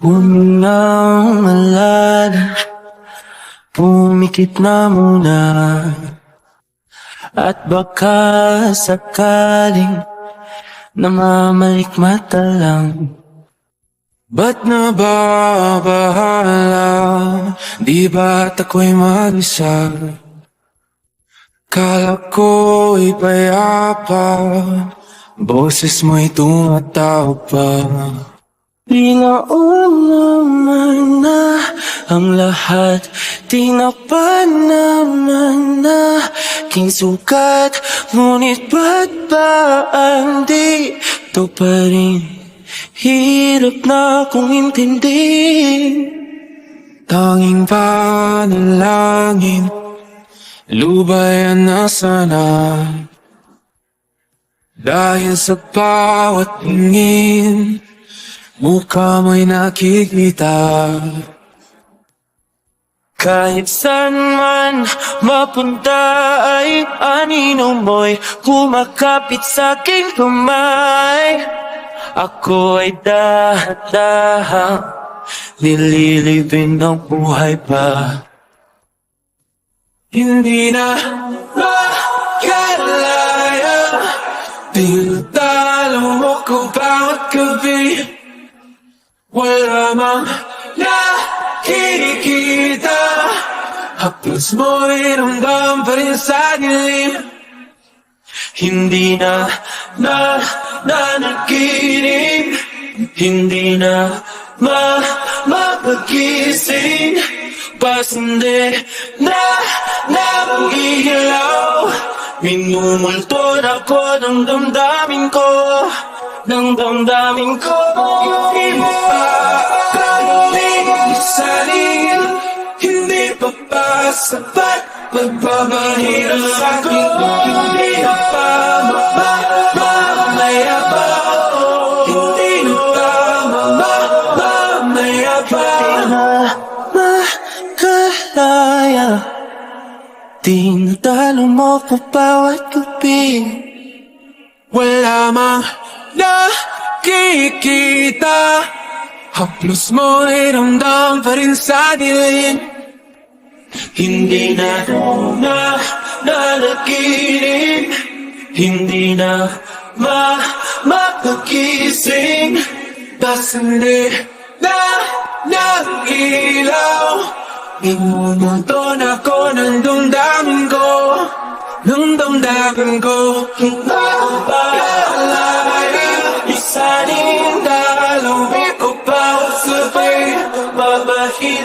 Humingang malalim Pumikit na muna. At baka sakaling Namamalikmata lang. Ba't nababahala? Di ba't ako'y mag-isa? Kala ko'y payapa. Boses mo'y tumatawag pa Di na naman na ang lahat. Di na pa naman na king sukat. Ngunit ba't ba ang di to pa rin? Hirap na kong intindihin Tanging panalangin Lubayan na sana. Dahil sa bawat tingin Mukha mo'y nakikita. Kahit saan man mapunta ay anino mo'y kumakapit sa aking kamay. Ako ay dahan-dahang nililibing ng buhay pa. Hindi na makalaya Tinatalo mo ko bawat gabi Wala mang nakikita. Haplos mo'y ramdam pa rin sa dilim Hindi na na nanaginip Hindi na ma mapagising Pasende na nabugigalaw Minumulto na ko ng damdamin ko. Ng damdamin ko. Hindi sapat Pagpapahirap sa akin. Hindi na pa mamamayabang Hindi na pa mamamayabang Makalaya. Tinatalo mo ko bawat gabi. Wala mang nakikita. Haplos mo ay ramdam pa rin sa dilim Hindi na na nanaginip. Hindi na ma mapagising hindi na nagilaw Inumunto na ko ng damdamin ko. Ng damdamin ko. Hindi pa alaya Isanin dalawin ko bawat sabay Babahin